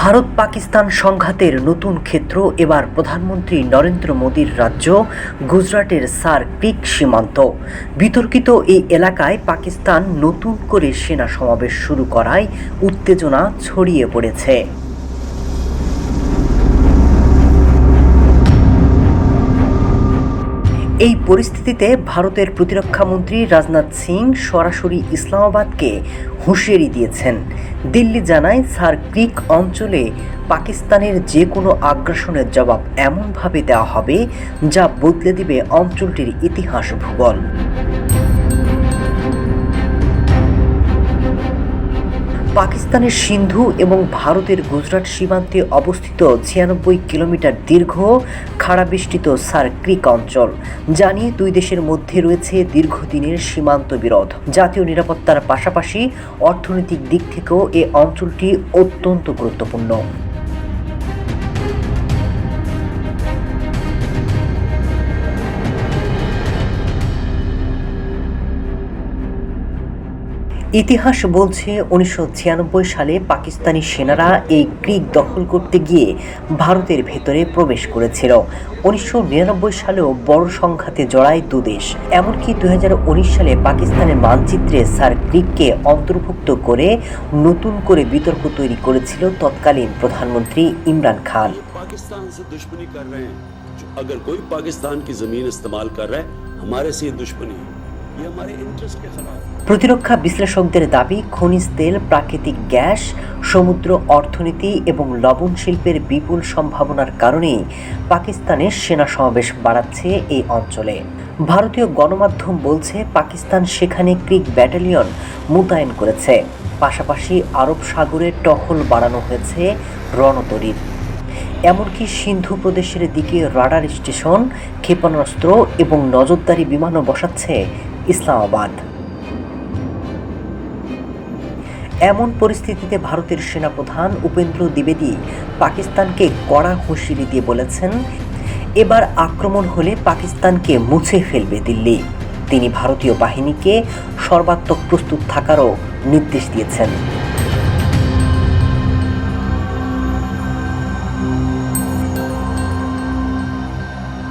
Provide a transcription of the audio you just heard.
ভারত পাকিস্তান সংঘাতের নতুন ক্ষেত্র, এবার প্রধানমন্ত্রী নরেন্দ্র মোদীর রাজ্য, গুজরাটের সার ক্রিক সীমান্ত। বিতর্কিত এই এলাকায় পাকিস্তান নতুন করে সেনা সমাবেশ শুরু করায় উত্তেজনা ছড়িয়ে পড়েছে। এই পরিস্থিতিতে ভারতের প্রতিরক্ষামন্ত্রী রাজনাথ সিং সরাসরি ইসলামাবাদকে হুঁশিয়ারি দিয়েছেন। দিল্লি জানায় সার ক্রিক অঞ্চলে পাকিস্তানের যে কোনো আগ্রাসনের জবাব এমনভাবে দেওয়া হবে যা বদলে দিবে অঞ্চলটির ইতিহাস ভূগোল। পাকিস্তানের সিন্ধু এবং ভারতের গুজরাট সীমান্তে অবস্থিত ছিয়ানব্বই কিলোমিটার দীর্ঘ খাড়াবেষ্টিত সার ক্রিক অঞ্চল, যা নিয়ে দুই দেশের মধ্যে রয়েছে দীর্ঘদিনের সীমান্ত বিরোধ। জাতীয় নিরাপত্তার পাশাপাশি অর্থনৈতিক দিক থেকেও এ অঞ্চলটি অত্যন্ত গুরুত্বপূর্ণ। ইতিহাস বলছে উনিশশো সালে পাকিস্তানি সেনারা এই ক্রিক দখল করতে গিয়ে ভারতের ভেতরে প্রবেশ করেছিল উনিশশো সালেও বড় সংঘাতে জড়ায় দুদেশ এমনকি দু সালে পাকিস্তানের মানচিত্রে স্যার ক্রিককে অন্তর্ভুক্ত করে নতুন করে বিতর্ক তৈরি করেছিল তৎকালীন প্রধানমন্ত্রী ইমরান খান पाकिस्तान से दुश्मनी कर रहे हैं जो अगर कोई पाकिस्तान की जमीन इस्तेमाल कर रहा है हमारे से ये दुश्मनी है ये हमारे इंटरेस्ट के खिलाफ है প্রতিরক্ষা বিশ্লেষকদের দাবি, খনিজ তেল, প্রাকৃতিক গ্যাস, সমুদ্র অর্থনীতি এবং লবণ শিল্পের বিপুল সম্ভাবনার কারণেই পাকিস্তানের সেনা সমাবেশ বাড়াচ্ছে এই অঞ্চলে। ভারতীয় গণমাধ্যম বলছে, পাকিস্তান সেখানে ক্রিক ব্যাটালিয়ন মোতায়েন করেছে। পাশাপাশি আরব সাগরে টহল বাড়ানো হয়েছে রণতরীর। এমনকি সিন্ধু প্রদেশের দিকে রাডার স্টেশন ক্ষেপণাস্ত্র এবং নজরদারি বিমানও বসাচ্ছে ইসলামাবাদ। এমন পরিস্থিতিতে ভারতের সেনাপ্রধান উপেন্দ্র দ্বিবেদী পাকিস্তানকে কড়া হুঁশিয়ারি দিয়ে বলেছেন, এবার আক্রমণ হলে পাকিস্তানকে মুছে ফেলবে দিল্লি। তিনি ভারতীয় বাহিনীকে সর্বাত্মক প্রস্তুত থাকারও নির্দেশ দিয়েছেন।